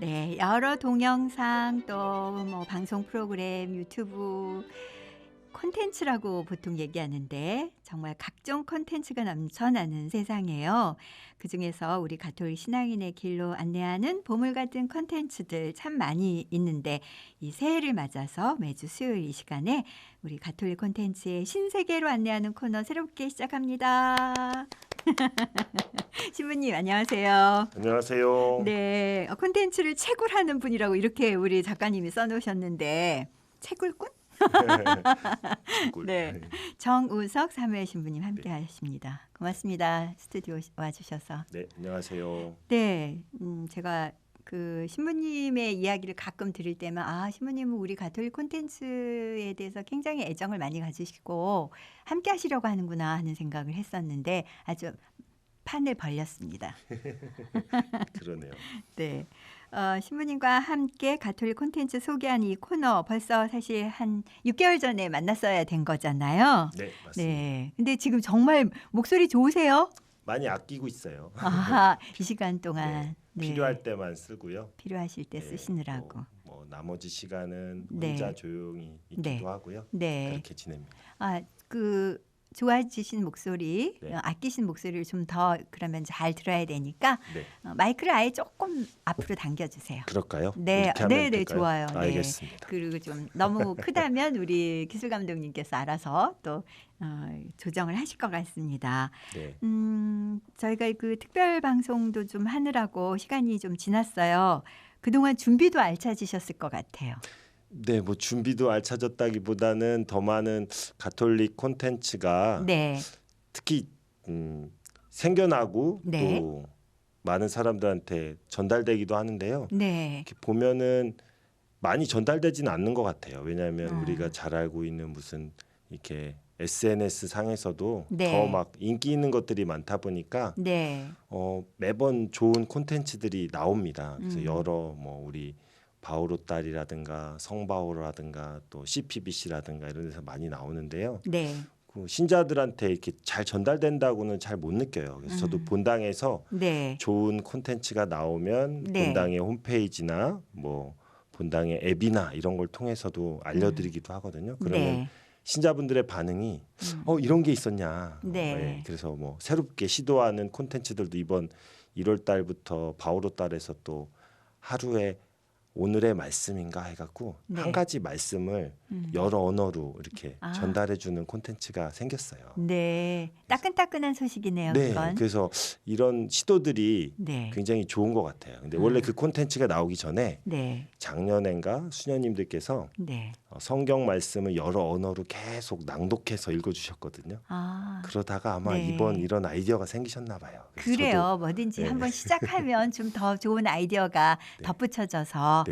네, 여러 동영상 또 뭐 방송 프로그램, 유튜브 콘텐츠라고 보통 얘기하는데 정말 각종 콘텐츠가 넘쳐나는 세상이에요. 그 중에서 우리 가톨릭 신앙인의 길로 안내하는 보물 같은 콘텐츠들 참 많이 있는데 이 새해를 맞아서 매주 수요일 이 시간에 우리 가톨릭 콘텐츠의 신세계로 안내하는 코너 새롭게 시작합니다. 신부님 안녕하세요. 안녕하세요. 네, 어, 콘텐츠를 채굴하는 분이라고 이렇게 우리 작가님이 써놓으셨는데 채굴꾼? 꿀. 네. 정우석 사무엘 신부님 함께하십니다. 고맙습니다. 스튜디오 와주셔서. 네, 안녕하세요. 네, 음, 제가 그 신부님의 이야기를 가끔 들을 때만 아 신부님은 우리 가톨릭 콘텐츠에 대해서 굉장히 애정을 많이 가지시고 함께 하시려고 하는구나 하는 생각을 했었는데 아주 판을 벌렸습니다. 그러네요. 네. 어, 신부님과 함께 가톨릭 콘텐츠 소개한 이 코너 벌써 사실 한 6개월 전에 만났어야 된 거잖아요. 네, 맞습니다. 네. 근데 지금 정말 목소리 좋으세요? 많이 아끼고 있어요. 아, 이 시간 동안 네. 필요할 때만 쓰고요. 필요하실 때 네, 쓰시느라고. 또뭐 나머지 시간은 네. 혼자 조용히 있기도 네. 하고요. 네. 그렇게 지냅니다. 아, 그 좋아지신 목소리, 네. 어, 아끼신 목소리를 좀 더 그러면 잘 들어야 되니까 네. 어, 마이크를 아예 조금 앞으로 당겨 주세요. 그럴까요? 네, 네, 네? 좋아요. 네. 알겠습니다. 그리고 좀 너무 크다면 우리 기술 감독님께서 알아서 또 어, 조정을 하실 것 같습니다. 네. 음, 저희가 그 특별 방송도 좀 하느라고 시간이 좀 지났어요. 그동안 준비도 알차지셨을 것 같아요. 네, 뭐 준비도 알차졌다기보다는 더 많은 가톨릭 콘텐츠가 네, 특히 음, 생겨나고 네. 또 많은 사람들한테 전달되기도 하는데요. 네, 이렇게 보면은 많이 전달되지는 않는 것 같아요. 왜냐하면 아. 우리가 잘 알고 있는 무슨 이렇게 SNS 상에서도 네. 더막 인기 있는 것들이 많다 보니까 네, 어, 매번 좋은 콘텐츠들이 나옵니다. 그래서 음. 여러 뭐 우리 바오로 딸이라든가 성바오라든가 또 CPBC라든가 이런 데서 많이 나오는데요. 네, 그 신자들한테 이렇게 잘 전달된다고는 잘 못 느껴요. 그래서 저도 음. 본당에서 네, 좋은 콘텐츠가 나오면 네. 본당의 홈페이지나 뭐 본당의 앱이나 이런 걸 통해서도 알려드리기도 하거든요. 그러면 네, 신자분들의 반응이 음. 어 이런 게 있었냐. 네. 예, 그래서 뭐 새롭게 시도하는 콘텐츠들도 이번 1월 달부터 바오로 달에서 또 하루에 오늘의 말씀인가 해갖고 네. 한 가지 말씀을 음. 여러 언어로 이렇게 아. 전달해주는 콘텐츠가 생겼어요. 네, 따끈따끈한 소식이네요. 네, 그건. 그래서 이런 시도들이 네, 굉장히 좋은 것 같아요. 근데 아. 원래 그 콘텐츠가 나오기 전에 네, 작년엔가 수녀님들께서 네. 어, 성경 말씀을 여러 언어로 계속 낭독해서 읽어주셨거든요. 아, 그러다가 아마 네. 이번 이런 아이디어가 생기셨나 봐요. 그래요. 뭐든지 네. 한번 시작하면 좀 더 좋은 아이디어가 네. 덧붙여져서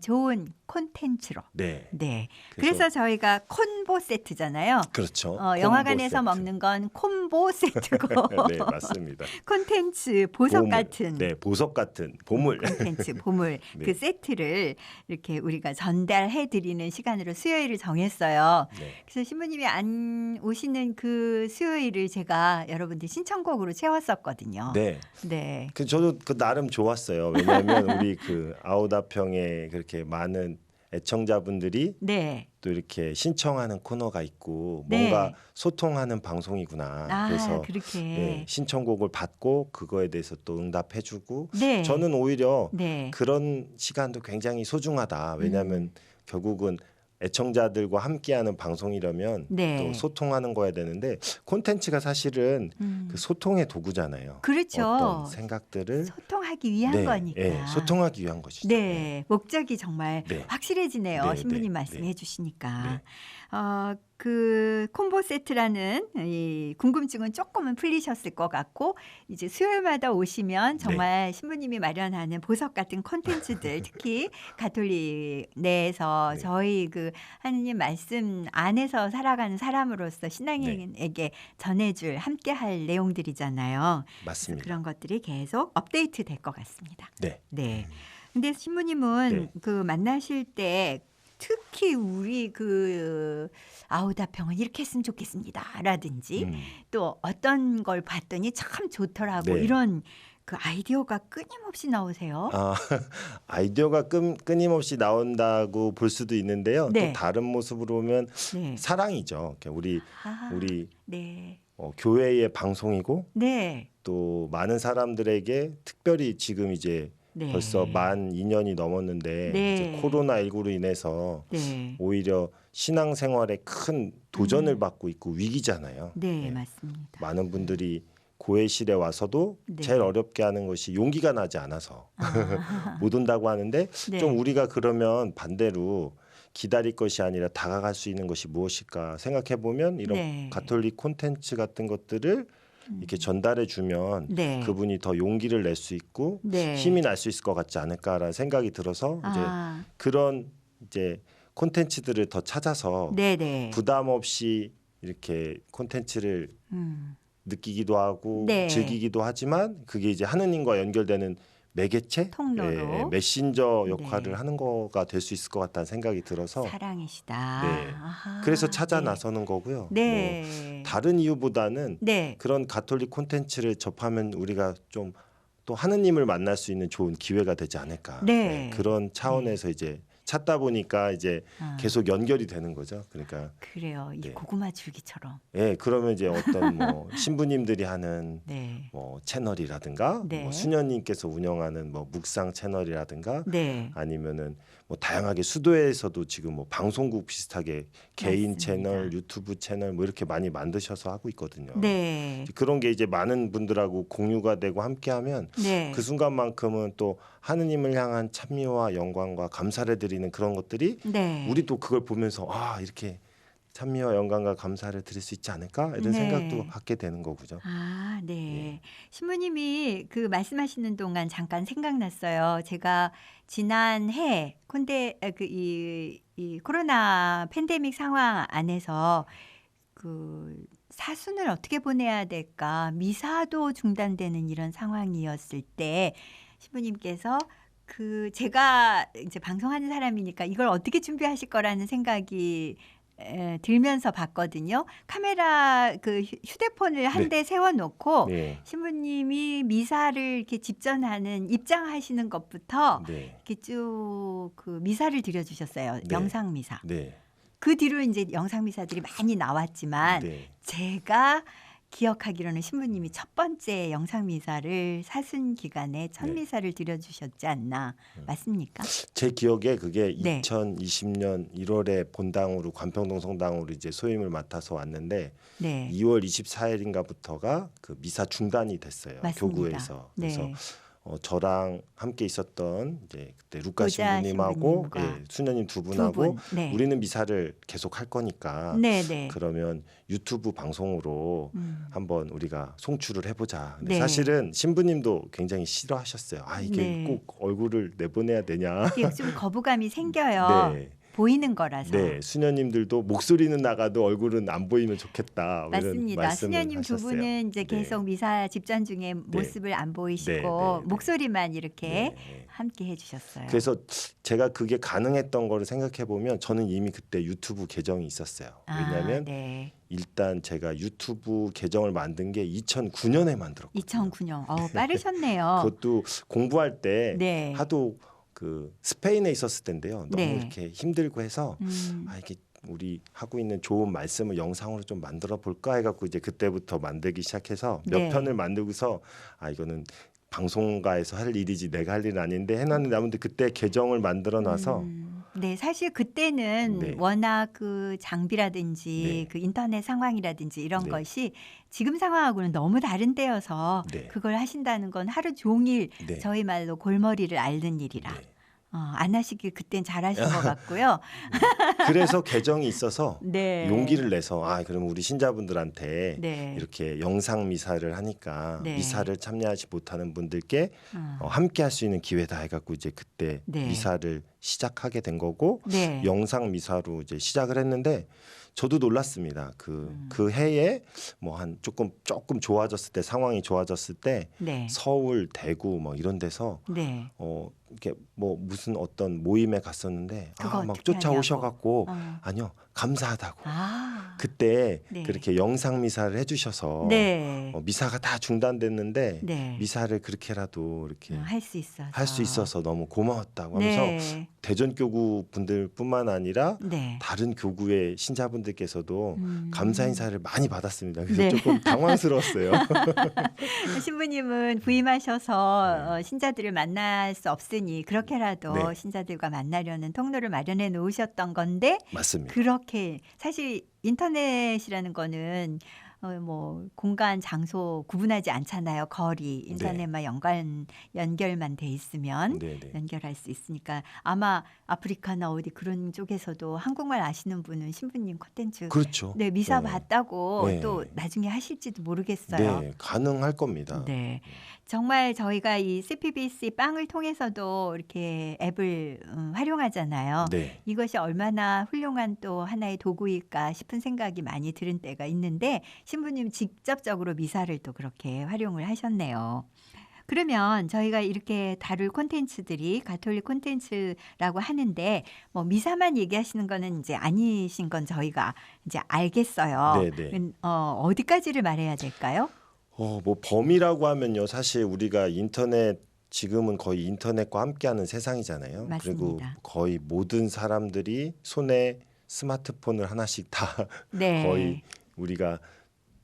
좋은 콘텐츠로. 네. 네. 그래서- 그래서 저희가 콤보 세트잖아요. 그렇죠. 어, 영화관에서 세트. 먹는 건 콤보 세트고 네, 맞습니다. 콘텐츠 보석 보물. 같은 네, 보석 같은 보물. 콘텐츠 보물 네. 그 세트를 이렇게 우리가 전달해 드리는 시간으로 수요일을 정했어요. 네. 그래서 신부님이 안 오시는 그 수요일을 제가 여러분들 신청곡으로 채웠었거든요. 네. 네. 그 저도 그 나름 좋았어요. 왜냐하면 우리 그 아우다평에 그 렇게 많은 애청자분들이 네. 또 이렇게 신청하는 코너가 있고 네. 뭔가 소통하는 방송이구나. 아, 그래서 그렇게. 예, 신청곡을 받고 그거에 대해서 또 응답해주고 네. 저는 오히려 네. 그런 시간도 굉장히 소중하다. 왜냐하면 음. 결국은 애청자들과 함께하는 방송이라면 네. 또 소통하는 거야 되는데 콘텐츠가 사실은 음. 그 소통의 도구잖아요. 그렇죠. 어떤 생각들을 소통하기 위한 네, 거니까. 예, 소통하기 위한 것이죠. 네, 목적이 정말 네. 확실해지네요. 네, 신부님 네, 말씀해 네. 주시니까. 네. 어, 그 콤보 세트라는 이 궁금증은 조금은 풀리셨을 것 같고 이제 수요일마다 오시면 정말 신부님이 마련하는 보석 같은 콘텐츠들 특히 가톨릭 내에서 네. 저희 그 하느님 말씀 안에서 살아가는 사람으로서 신앙인에게 전해줄 함께할 내용들이잖아요. 맞습니다. 그런 것들이 계속 업데이트 될 것 같습니다. 네. 네. 근데 신부님은 네. 그 만나실 때 특히 우리 그 아우다평은 이렇게 했으면 좋겠습니다 라든지 음. 또 어떤 걸 봤더니 참 좋더라고 네. 이런 그 아이디어가 끊임없이 나오세요. 아, 아이디어가 끈, 끊임없이 나온다고 볼 수도 있는데요. 네. 또 다른 모습으로 보면 네. 사랑이죠. 우리 아, 우리 네. 어, 교회의 방송이고 네. 또 많은 사람들에게 특별히 지금 이제 네. 벌써 만 2년이 넘었는데 네. 이제 코로나 19로 인해서 네. 오히려 신앙생활에 큰 도전을 음. 받고 있고 위기잖아요. 네, 네. 맞습니다. 많은 분들이 고해실에 와서도 네. 제일 어렵게 하는 것이 용기가 나지 않아서 아, 못 온다고 하는데 네. 좀 우리가 그러면 반대로 기다릴 것이 아니라 다가갈 수 있는 것이 무엇일까 생각해 보면 이런 네. 가톨릭 콘텐츠 같은 것들을 이렇게 전달해 주면 네. 그분이 더 용기를 낼 수 있고 네. 힘이 날 수 있을 것 같지 않을까라는 생각이 들어서 이제 아, 그런 이제 콘텐츠들을 더 찾아서 네, 네. 부담 없이 이렇게 콘텐츠를 음. 느끼기도 하고 네. 즐기기도 하지만 그게 이제 하느님과 연결되는 매개체. 예, 메신저 역할을 네. 하는 거가 될 수 있을 것 같다는 생각이 들어서 사랑이시다. 네. 아하, 그래서 찾아 네. 나서는 거고요. 네. 뭐 다른 이유보다는 네. 그런 가톨릭 콘텐츠를 접하면 우리가 좀 또 하느님을 만날 수 있는 좋은 기회가 되지 않을까. 네. 그런 차원에서 이제 찾다 보니까 이제 아, 계속 연결이 되는 거죠. 그러니까 그래요. 이 네. 고구마 줄기처럼. 예, 그러면 이제 어떤 뭐 신부님들이 하는 네. 뭐 채널이라든가 네. 뭐 수녀님께서 운영하는 뭐 묵상 채널이라든가 네. 아니면은 뭐 다양하게 수도에서도 지금 뭐 방송국 비슷하게 개인 맞습니다. 채널, 유튜브 채널 뭐 이렇게 많이 만드셔서 하고 있거든요. 네. 그런 게 이제 많은 분들하고 공유가 되고 함께하면 네. 그 순간만큼은 또 하느님을 향한 찬미와 영광과 감사를 드리는 그런 것들이 네. 우리도 그걸 보면서 아 이렇게 찬미와 영광과 감사를 드릴 수 있지 않을까 이런 네. 생각도 갖게 되는 거고죠. 아, 네. 예. 신부님이 그 말씀하시는 동안 잠깐 생각났어요. 제가 지난해 콘데 아, 그이 이 코로나 팬데믹 상황 안에서 그 사순을 어떻게 보내야 될까 미사도 중단되는 이런 상황이었을 때 신부님께서 그 제가 이제 방송하는 사람이니까 이걸 어떻게 준비하실 거라는 생각이 에, 들면서 봤거든요. 카메라 그 휴- 휴대폰을 한 네. 대 세워놓고 네. 신부님이 미사를 이렇게 집전하는 입장하시는 것부터 네. 이렇게 쭉 그 미사를 드려주셨어요. 네. 영상 미사. 네. 그 뒤로 이제 영상 미사들이 많이 나왔지만 네. 제가 기억하기로는 신부님이 첫 번째 영상 미사를 사순 기간에 첫 네. 미사를 드려주셨지 않나 음. 맞습니까? 제 기억에 그게 네. 2020년 1월에 본당으로 관평동 성당으로 이제 소임을 맡아서 왔는데 네, 2월 24일인가부터가 그 미사 중단이 됐어요. 맞습니다. 교구에서. 그래서 네, 어, 저랑 함께 있었던 이제 그때 루카 신부님하고 예, 수녀님 두두 분하고 분. 네, 우리는 미사를 계속 할 거니까 네, 네. 그러면 유튜브 방송으로 음. 한번 우리가 송출을 해보자. 근데 네. 사실은 신부님도 굉장히 싫어하셨어요. 아 이게 네. 꼭 얼굴을 내보내야 되냐. 좀 거부감이 생겨요. 네, 보이는 거라서. 네, 수녀님들도 목소리는 나가도 얼굴은 안 보이면 좋겠다. 뭐 맞습니다. 수녀님 두 하셨어요. 분은 이제 네. 계속 미사 집전 중에 모습을 안 보이시고 네, 네, 네. 목소리만 이렇게 네, 네. 함께 해주셨어요. 그래서 제가 그게 가능했던 거를 생각해 보면 저는 이미 그때 유튜브 계정이 있었어요. 왜냐하면 아, 네. 일단 제가 유튜브 계정을 만든 게 2009년에 만들었거든요. 2009년. 어, 빠르셨네요. 그것도 공부할 때 네. 하도 그 스페인에 있었을 텐데요. 너무 네. 이렇게 힘들고 해서 음, 아 이게 우리 하고 있는 좋은 말씀을 영상으로 좀 만들어 볼까 해갖고 이제 그때부터 만들기 시작해서 몇 네. 편을 만들고서 아 이거는 방송가에서 할 일이지 내가 할 일은 아닌데 해놨는데 아무튼 그때 계정을 만들어 놔서 음, 네, 사실 그때는 네. 워낙 그 장비라든지 네. 그 인터넷 상황이라든지 이런 네. 것이 지금 상황하고는 너무 다른 때여서 네. 그걸 하신다는 건 하루 종일 네. 저희 말로 골머리를 앓는 일이라 네. 어, 안 하시길 그땐 잘하신 것 같고요. 그래서 계정이 있어서 네. 용기를 내서 아 그러면 우리 신자분들한테 네. 이렇게 영상 미사를 하니까 네. 미사를 참여하지 못하는 분들께 어. 어, 함께 할 수 있는 기회다 해갖고 이제 그때 네. 미사를 시작하게 된 거고 네. 영상 미사로 이제 시작을 했는데 저도 놀랐습니다. 그그 음. 해에 뭐 한 조금 조금 좋아졌을 때 상황이 좋아졌을 때 네. 서울, 대구 뭐 이런 데서 네. 어 이렇게 뭐 무슨 어떤 모임에 갔었는데 아, 막 쫓아오셔갖고 어. 아니요 감사하다고 아. 그때 네. 그렇게 영상 미사를 해주셔서 네. 어, 미사가 다 중단됐는데 네. 미사를 그렇게라도 이렇게 할수 있어서. 할수 있어서 너무 고마웠다고 하면서 네. 대전 교구 분들뿐만 아니라 네. 다른 교구의 신자분들께서도 음. 감사 인사를 많이 받았습니다. 그래서 네. 조금 당황스러웠어요. 신부님은 부임하셔서 네. 어, 신자들을 만날 수 없 으니 그렇게라도 네. 신자들과 만나려는 통로를 마련해 놓으셨던 건데 맞습니다. 그렇게 사실 인터넷이라는 거는 어, 뭐 공간 장소 구분하지 않잖아요. 거리 인터넷만 연관 연결만 돼 있으면 네, 네. 연결할 수 있으니까 아마 아프리카나 어디 그런 쪽에서도 한국말 아시는 분은 신부님 콘텐츠 그렇죠. 네 미사 네. 봤다고 네. 또 나중에 하실지도 모르겠어요. 네, 가능할 겁니다. 네. 정말 저희가 이 CPBC 빵을 통해서도 이렇게 앱을 음, 활용하잖아요. 네. 이것이 얼마나 훌륭한 또 하나의 도구일까 싶은 생각이 많이 드는 때가 있는데 신부님 직접적으로 미사를 또 그렇게 활용을 하셨네요. 그러면 저희가 이렇게 다룰 콘텐츠들이 가톨릭 콘텐츠라고 하는데 뭐 미사만 얘기하시는 거는 이제 아니신 건 저희가 이제 알겠어요. 네, 네. 음, 어, 어디까지를 말해야 될까요? 어, 뭐 범위라고 하면요. 사실 우리가 인터넷 지금은 거의 인터넷과 함께하는 세상이잖아요. 그리고 맞습니다. 거의 모든 사람들이 손에 스마트폰을 하나씩 다 네. 거의 우리가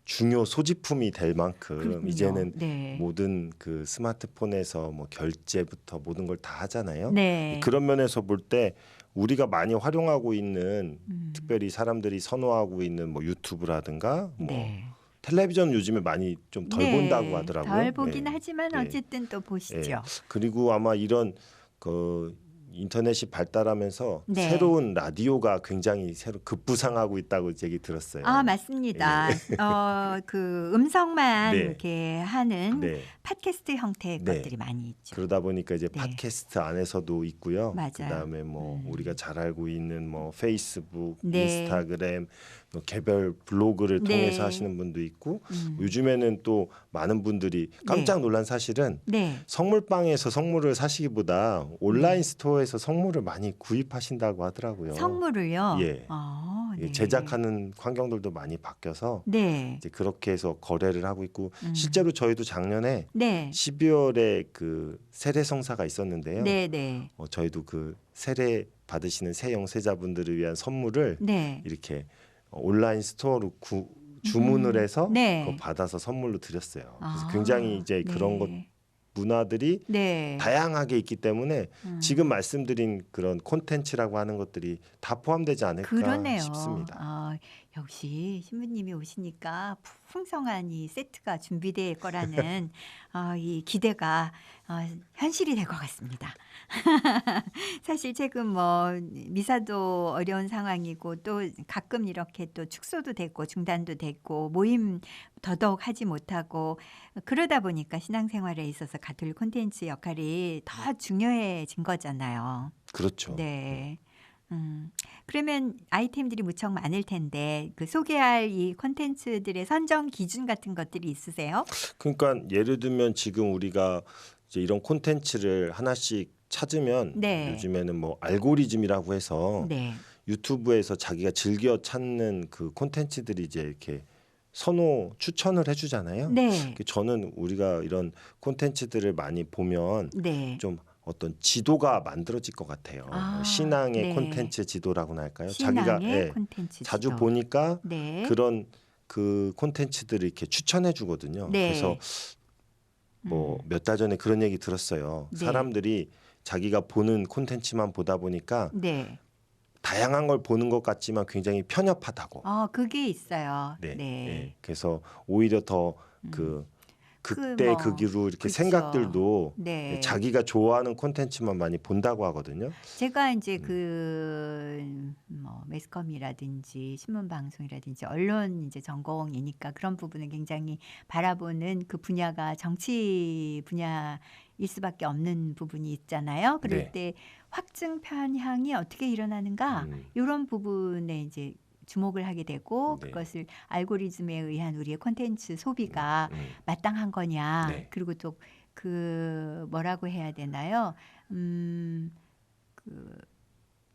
중요 소지품이 될 만큼 그렇군요. 이제는 네. 모든 그 스마트폰에서 뭐 결제부터 모든 걸 다 하잖아요. 네. 그런 면에서 볼 때 우리가 많이 활용하고 있는 음, 특별히 사람들이 선호하고 있는 뭐 유튜브라든가 뭐 네. 텔레비전 요즘에 많이 좀덜 네, 본다고 하더라고요. 덜 보긴 네. 하지만 네. 어쨌든 또 보시죠. 그리고 아마 이런 그 인터넷이 발달하면서 네. 새로운 라디오가 굉장히 새로 급부상하고 있다고 얘기 들었어요. 아 맞습니다. 어, 그 음성만 네. 이렇게 하는 네. 팟캐스트 형태의 네. 것들이 많이 있죠. 그러다 보니까 이제 네. 팟캐스트 안에서도 있고요. 맞아요. 그다음에 뭐 음. 우리가 잘 알고 있는 뭐 페이스북, 네. 인스타그램, 뭐 개별 블로그를 네. 통해서 하시는 분도 있고 음. 요즘에는 또 많은 분들이 깜짝 놀란 사실은 네. 선물방에서 선물을 사시기보다 온라인 스토어에서 선물을 많이 구입하신다고 하더라고요. 성물을요. 예. 아, 예, 네. 제작하는 환경들도 많이 바뀌어서 네. 이제 그렇게 해서 거래를 하고 있고 음. 실제로 저희도 작년에 네. 12월에 그 세례 성사가 있었는데요. 네, 네. 어, 저희도 그 세례 받으시는 새 영세자분들을 위한 선물을 네. 이렇게 어, 온라인 스토어로 구, 주문을 음. 해서 네. 그거 받아서 선물로 드렸어요. 그래서 아, 굉장히 이제 그런 것 네. 문화들이 네. 다양하게 있기 때문에 음. 지금 말씀드린 그런 콘텐츠라고 하는 것들이 다 포함되지 않을까 그러네요. 싶습니다. 아, 역시 신부님이 오시니까 풍성한 이 세트가 준비될 거라는 아, 이 기대가 아, 현실이 될 것 같습니다. 사실 최근 뭐 미사도 어려운 상황이고 또 가끔 이렇게 또 축소도 됐고 중단도 됐고 모임 더더욱 하지 못하고 그러다 보니까 신앙생활에 있어서 가톨릭 콘텐츠 역할이 더 중요해진 거잖아요. 그렇죠. 네. 음, 그러면 아이템들이 무척 많을 텐데 그 소개할 이 콘텐츠들의 선정 기준 같은 것들이 있으세요? 그러니까 예를 들면 지금 우리가 이제 이런 콘텐츠를 하나씩 찾으면 네. 요즘에는 뭐 알고리즘이라고 해서 네. 유튜브에서 자기가 즐겨 찾는 그 콘텐츠들이 이제 이렇게 선호 추천을 해주잖아요. 네. 그 저는 우리가 이런 콘텐츠들을 많이 보면 네. 좀 어떤 지도가 만들어질 것 같아요. 아, 신앙의 네. 콘텐츠 지도라고나 할까요? 신앙의 자기가 예, 콘텐츠 자주 지도. 보니까 네. 그런 그 콘텐츠들을 이렇게 추천해 주거든요. 네. 그래서 뭐 음. 몇달 전에 그런 얘기 들었어요. 네. 사람들이 자기가 보는 콘텐츠만 보다 보니까 네. 다양한 걸 보는 것 같지만 굉장히 편협하다고. 어, 그게 있어요. 네. 네. 예. 그래서 오히려 더 음. 그그 극대 뭐, 극으로 이렇게 그쵸. 생각들도 네. 자기가 좋아하는 콘텐츠만 많이 본다고 하거든요. 제가 이제 음. 그뭐 매스컴이라든지 신문 방송이라든지 언론 이제 전공이니까 그런 부분을 굉장히 바라보는 그 분야가 정치 분야 일 수밖에 없는 부분이 있잖아요. 그럴 네. 때 확증 편향이 어떻게 일어나는가 음, 이런 부분에 이제 주목을 하게 되고 네. 그것을 알고리즘에 의한 우리의 콘텐츠 소비가 음, 마땅한 거냐 네. 그리고 또 그 뭐라고 해야 되나요? 음, 그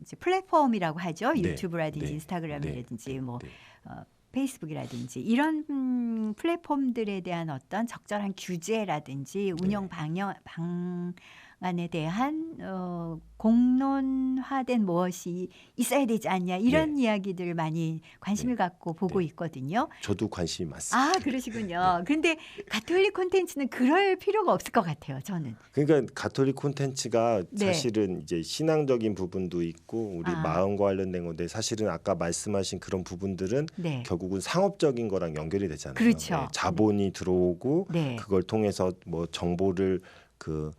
이제 플랫폼이라고 하죠. 네, 유튜브라든지 네, 인스타그램이라든지 뭐 네. 어, 페이스북이라든지 이런 음, 플랫폼들에 대한 어떤 적절한 규제라든지 운영 네. 방향 방 안에 대한 어, 공론화된 무엇이 있어야 되지 않냐 이런 이야기들을 많이 관심을 갖고 보고 네. 있거든요. 저도 관심이 많습니다. 아 그러시군요. 근데 가톨릭 콘텐츠는 그럴 필요가 없을 것 같아요. 저는. 그러니까 가톨릭 콘텐츠가 네. 사실은 이제 신앙적인 부분도 있고 우리 아. 마음과 관련된 건데 사실은 아까 말씀하신 그런 부분들은 네. 결국은 상업적인 거랑 연결이 되잖아요. 그렇죠. 예, 자본이 들어오고 네. 그걸 통해서 뭐 정보를 그,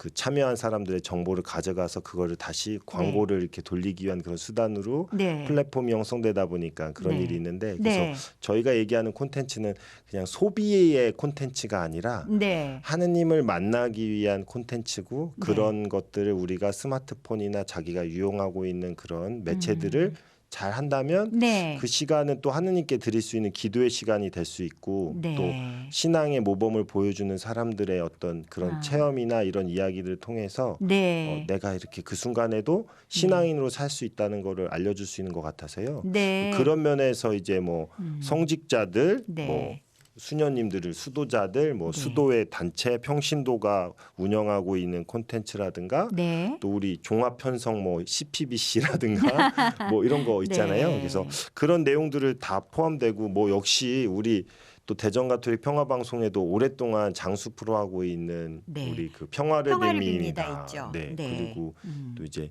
그 참여한 사람들의 정보를 가져가서 그거를 다시 광고를 이렇게 돌리기 위한 그런 수단으로 네. 플랫폼이 형성되다 보니까 그런 네. 일이 있는데 그래서 네. 저희가 얘기하는 콘텐츠는 그냥 소비의 콘텐츠가 아니라 네. 하느님을 만나기 위한 콘텐츠고 네. 그런 것들을 우리가 스마트폰이나 자기가 유용하고 있는 그런 매체들을 잘 한다면 네. 그 시간은 또 하느님께 드릴 수 있는 기도의 시간이 될 수 있고 네. 또 신앙의 모범을 보여주는 사람들의 어떤 그런 아. 체험이나 이런 이야기들을 통해서 네. 어, 내가 이렇게 그 순간에도 신앙인으로 살 수 있다는 거를 알려줄 수 있는 것 같아서요. 네. 그런 면에서 이제 뭐 음. 성직자들, 네. 뭐 수녀님들을 수도자들, 뭐 네. 수도의 단체 평신도가 운영하고 있는 콘텐츠라든가 네. 또 우리 종합 편성 뭐 CPBC라든가 뭐 이런 거 있잖아요. 네. 그래서 그런 내용들을 다 포함되고 뭐 역시 우리 또 대전 가톨릭 평화 방송에도 오랫동안 장수 프로 하고 있는 네. 우리 그 평화를, 빕니다. 네. 네. 그리고 음. 또 이제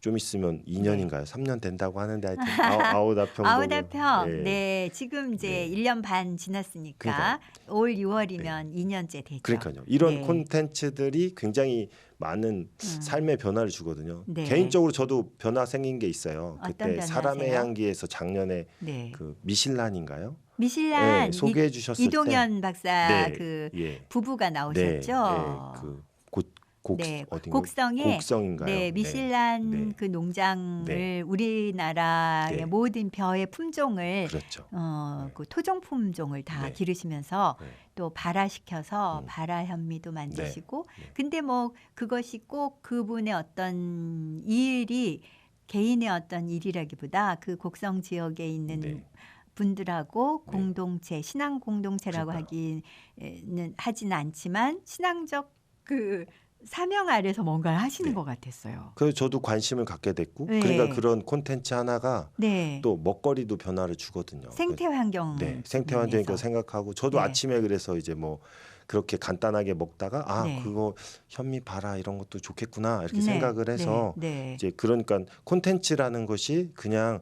좀 있으면 2년인가요? 3년 된다고 하는데 하여튼 아우, 아우다 평 아우다평. 네. 지금 이제 네. 일년반 지났으니까 올 6월이면 2년째 되죠. 그러니까요. 이런 네. 콘텐츠들이 굉장히 많은 음. 삶의 변화를 주거든요. 네. 개인적으로 저도 변화 생긴 게 있어요. 그때? 사람의 향기에서 작년에 네. 그 미실란인가요? 미실란 네, 소개해 주셨을 이, 이동현 박사 네. 그때 예. 부부가 네, 나오셨죠. 네, 그 곡곡 네, 어딘가 곡성에 곡성인가요? 네, 미실란 네. 그 농장을 네. 우리나라의 네. 모든 벼의 품종을 그렇죠. 어, 네. 그 토종 품종을 다 네. 기르시면서 네. 또 발화시켜서 음. 발화 현미도 만드시고 네. 근데 뭐 그것이 꼭 그분의 어떤 일이 개인의 어떤 일이라기보다 그 곡성 지역에 있는 네. 분들하고 네. 공동체 신앙 공동체라고 그러니까요. 하기는 하지는 않지만 신앙적 그 사명 아래서 뭔가를 하시는 네. 것 같았어요. 그래서 저도 관심을 갖게 됐고 네. 그러니까 그런 콘텐츠 하나가 네. 또 먹거리도 변화를 주거든요. 생태 환경 네, 생태 면에서. 생각하고 저도 네. 아침에 그래서 이제 뭐 그렇게 간단하게 먹다가 아 네. 그거 현미 봐라 이런 것도 좋겠구나 이렇게 네, 생각을 해서. 이제 그러니까 콘텐츠라는 것이 그냥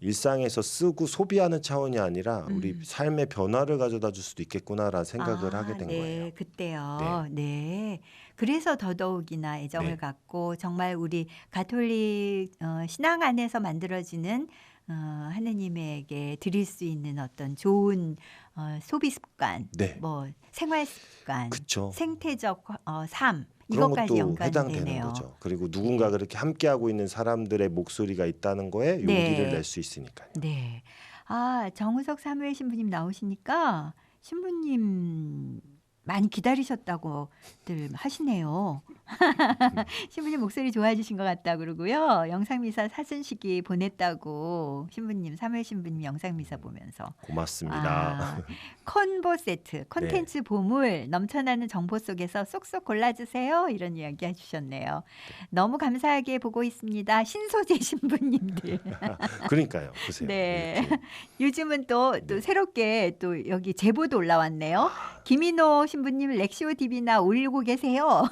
일상에서 쓰고 소비하는 차원이 아니라 우리 음. 삶의 변화를 가져다 줄 수도 있겠구나라는 생각을 아, 하게 된 네, 거예요. 그때요. 네. 그래서 더더욱이나 애정을 네. 갖고 정말 우리 가톨릭 어, 신앙 안에서 만들어지는 어, 하느님에게 드릴 수 있는 어떤 좋은 어, 소비 습관, 네, 뭐 생활 습관, 그렇죠. 생태적 어, 삶 그런 것도 연관이 해당되는 되네요. 거죠. 그리고 누군가 그렇게 함께 하고 있는 사람들의 목소리가 있다는 거에 용기를 네. 낼수 있으니까요. 네. 아, 정우석 사무엘 신부님 나오시니까 신부님 많이 기다리셨다고들 하시네요. 신부님 목소리 좋아지신 것 같다 그러고요. 영상미사 사진식이 보냈다고 신부님 사무엘 신부님 영상미사 보면서 고맙습니다. 아, 컨보 세트 콘텐츠 보물 넘쳐나는 정보 속에서 쏙쏙 골라주세요 이런 이야기 해주셨네요. 너무 감사하게 보고 있습니다. 신소재 신부님들. 그러니까요. 보세요. 네. 이렇게. 요즘은 또, 또 네. 새롭게 또 여기 제보도 올라왔네요. 김인호 신부님 렉시오 TV나 올리고 계세요.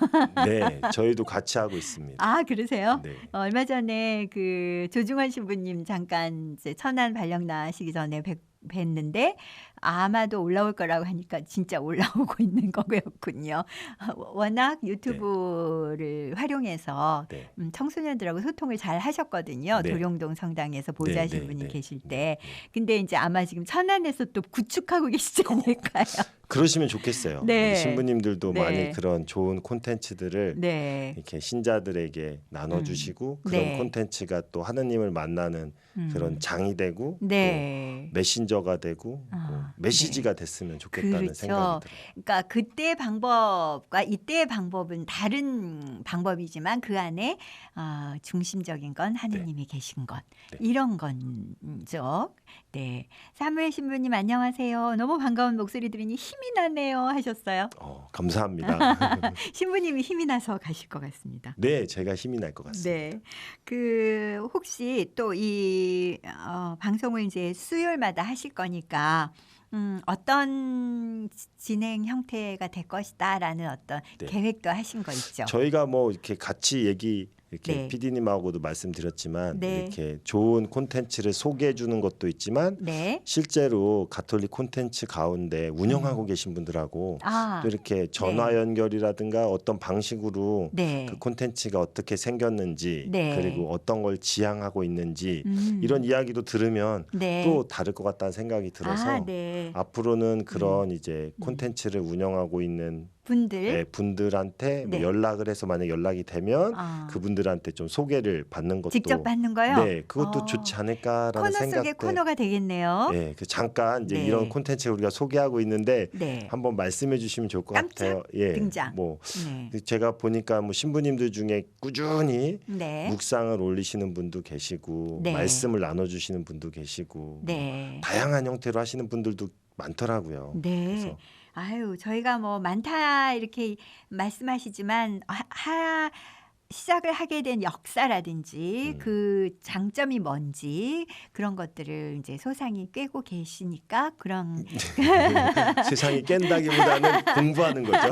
네, 저희도 같이 하고 있습니다. 아, 그러세요? 네. 어, 얼마 전에 그 조중환 신부님 잠깐 이제 천안 발령 나시기 전에 뵙, 뵀는데 아마도 올라올 거라고 하니까 진짜 올라오고 있는 거였군요. 워낙 유튜브를 활용해서 네. 음, 청소년들하고 소통을 잘 하셨거든요. 네. 도룡동 성당에서 네, 보좌하신 네, 분이 네, 계실 네, 때. 네. 근데 이제 아마 지금 천안에서 또 구축하고 계시지 않을까요? 그러시면 좋겠어요. 네. 신부님들도 네. 많이 그런 좋은 콘텐츠들을 네. 이렇게 신자들에게 나눠주시고 음. 그런 네. 콘텐츠가 또 하느님을 만나는 음. 그런 장이 되고 네. 또 메신저가 되고 아, 뭐 메시지가 됐으면 좋겠다는 그렇죠. 생각이 들어요. 그러니까 그때 방법과 이때의 방법은 다른 방법이지만 그 안에 어, 중심적인 건 하느님이 계신 것 네. 이런 건죠. 네, 사무엘 신부님 안녕하세요. 너무 반가운 목소리 들으니 힘이 나네요 하셨어요. 어, 감사합니다. 신부님이 힘이 나서 가실 것 같습니다. 네, 제가 힘이 날 것 같습니다. 네. 그 혹시 또이 어, 방송을 이제 수요일마다 하실 거니까 음, 어떤 지- 진행 형태가 될 것이다라는 어떤 네. 계획도 하신 거 있죠? 저희가 뭐 이렇게 같이 얘기 이렇게 네. PD님하고도 말씀드렸지만 네. 이렇게 좋은 콘텐츠를 소개해 주는 것도 있지만 네. 실제로 가톨릭 콘텐츠 가운데 운영하고 계신 분들하고 음. 아, 또 이렇게 전화 연결이라든가 어떤 방식으로 네. 그 콘텐츠가 어떻게 생겼는지 네. 그리고 어떤 걸 지향하고 있는지 음, 이런 이야기도 들으면 네. 또 다를 것 같다는 생각이 들어서 아, 네. 앞으로는 그런 이제 음. 콘텐츠를 운영하고 있는 분들 예, 분들한테 뭐 네. 연락을 해서 만약 연락이 되면 아, 그분들한테 좀 소개를 받는 것도 직접 받는 거요? 네 그것도 어, 좋지 않을까라는 코너 속의 생각들 코너가 되겠네요. 예, 그 잠깐 이제 네. 이런 콘텐츠 우리가 소개하고 있는데 네. 한번 말씀해 주시면 좋을 것 깜짝 같아요. 예, 등장. 뭐 네. 제가 보니까 뭐 신부님들 중에 꾸준히 네. 묵상을 올리시는 분도 계시고 네. 말씀을 나눠주시는 분도 계시고 네. 다양한 형태로 하시는 분들도 많더라고요. 네. 그래서 아유, 저희가 뭐 많다 이렇게 말씀하시지만 하, 하- 시작을 하게 된 역사라든지 음. 그 장점이 뭔지 그런 것들을 이제 소상히 꿰고 계시니까 그런 세상이 깬다기보다는 공부하는 거죠.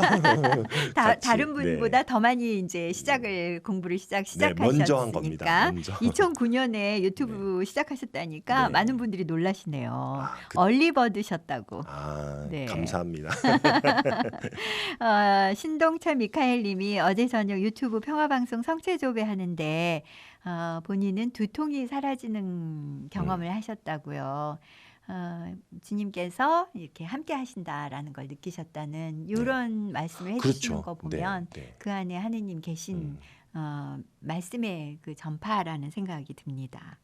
다, 같이. 다른 네. 분보다 더 많이 이제 시작을 공부를 시작 네, 시작하셨으니까 먼저 한 겁니다. 먼저. 2009년에 유튜브 시작하셨다니까 네. 많은 분들이 놀라시네요. 아, 그- 얼리버드셨다고. 아, 네. 감사합니다. 어, 신동철 미카엘님이 어제 저녁 유튜브 평화방 송 성체 조배 하는데 어, 본인은 두통이 사라지는 경험을 음. 하셨다고요. 어, 주님께서 이렇게 함께 하신다라는 걸 느끼셨다는 이런 말씀을 해주시는 그렇죠. 거 보면 네, 네. 그 안에 하느님 계신 음. 어, 말씀의 그 전파라는 생각이 듭니다.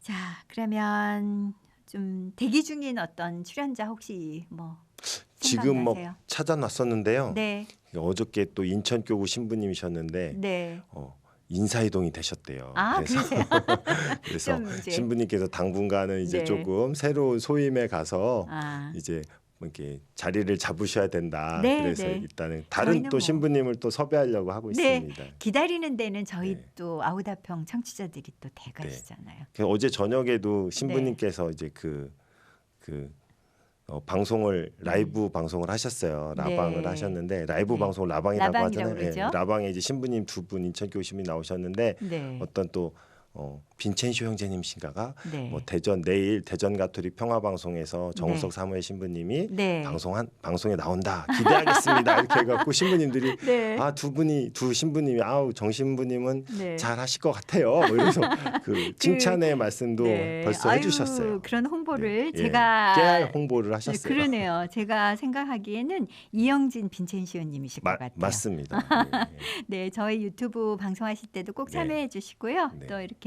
자, 그러면 좀 대기 중인 어떤 출연자 혹시 뭐 지금 뭐 생각나세요? 찾아놨었는데요. 네, 어저께 또 인천교구 신부님이셨는데 네. 어, 인사이동이 되셨대요. 아, 그래서 그러세요? 그래서 좀 이제 신부님께서 당분간은 이제 네. 조금 새로운 소임에 가서 아, 이제 뭐 이렇게 자리를 잡으셔야 된다. 네, 그래서 네. 일단은 다른 저희는 또 뭐- 신부님을 또 섭외하려고 하고 네. 있습니다. 기다리는 데는 저희 네. 또 아우다평 청취자들이 또 대가시잖아요. 그 어제 저녁에도 신부님께서 이제 그 그 어, 방송을 라이브 방송을 하셨어요. 라방을 네. 하셨는데 라이브 네. 방송을 라방이라고 라방이라고 하잖아요. 예, 그러죠. 라방에 이제 신부님 두 분 인천교구 신부님 나오셨는데 네, 어떤 또 어, 빈첸쇼 형제님 신가가 네, 뭐 대전 내일 대전 가톨릭 평화 방송에서 정우석 네. 사무엘 신부님이 네, 방송한 방송에 나온다 기대하겠습니다 이렇게 해갖고 신부님들이 네, 아두 분이 두 신부님이 아우 정 신부님은 네. 잘 하실 것 같아요 뭐 이래서 그 칭찬의 말씀도 네. 벌써 아유, 해주셨어요. 그런 홍보를 네, 예. 제가 깨알 홍보를 네, 하셨어요. 그러네요. 제가 생각하기에는 이영진 빈첸시오님이실 것 마- 같아요. 맞습니다. 예, 예. 네, 저희 유튜브 방송하실 때도 꼭 네. 참여해 주시고요. 네. 또 이렇게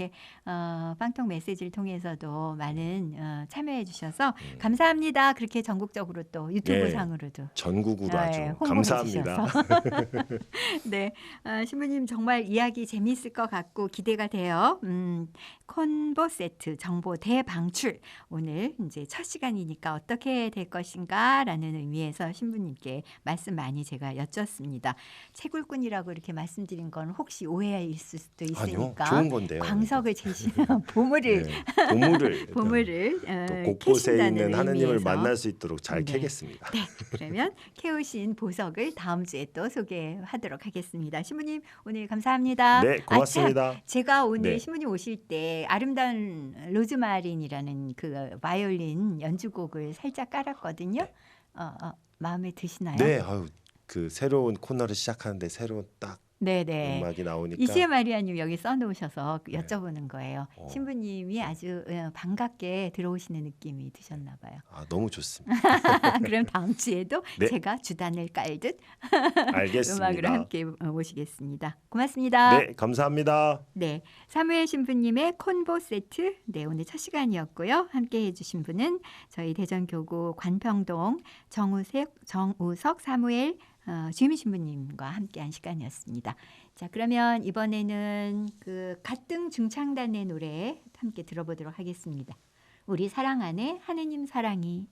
어, 빵통 메시지를 통해서도 많은 어, 참여해 주셔서 음. 감사합니다. 그렇게 전국적으로 또 유튜브 네. 상으로도 전국으로 네, 아주 홍보해 감사합니다. 네, 아, 신부님 정말 이야기 재미있을 것 같고 기대가 돼요. 음, 콤보 세트 정보 대방출 오늘 이제 첫 시간이니까 어떻게 될 것인가라는 의미에서 신부님께 말씀 많이 제가 여쭙습니다. 채굴꾼이라고 이렇게 말씀드린 건 혹시 오해일 수도 아니요, 있으니까 좋은 건데요. 광 정석을 제시한 보물을 네, 보물을 보물을 어, 또 곳곳에 있는 하느님을 의미에서. 만날 수 있도록 잘 네. 캐겠습니다. 네, 그러면 캐오신 보석을 다음 주에 또 소개하도록 하겠습니다. 신부님 오늘 감사합니다. 네, 아, 고맙습니다. 참, 제가 오늘 네. 신부님 오실 때 아름다운 로즈마린이라는 그 바이올린 연주곡을 살짝 깔았거든요. 어, 어, 마음에 드시나요? 네, 아유 그 새로운 코너를 시작하는데 새로운 딱 네, 네. 음악이 나오니까 이시에 마리아님 여기 써놓으셔서 네. 여쭤보는 거예요. 어. 신부님이 아주 어, 반갑게 들어오시는 느낌이 드셨나 봐요. 아, 너무 좋습니다. 그럼 다음 주에도 네. 제가 주단을 깔듯. 음악으로 함께 어, 모시겠습니다. 고맙습니다. 네, 감사합니다. 네, 사무엘 신부님의 콘보 세트. 네, 오늘 첫 시간이었고요. 함께 해주신 분은 저희 대전교구 관평동 정우석, 정우석 사무엘 어, 주민 신부님과 함께한 시간이었습니다. 자, 그러면 이번에는 그 가등 중창단의 노래 함께 들어보도록 하겠습니다. 우리 사랑 안에 하느님 사랑이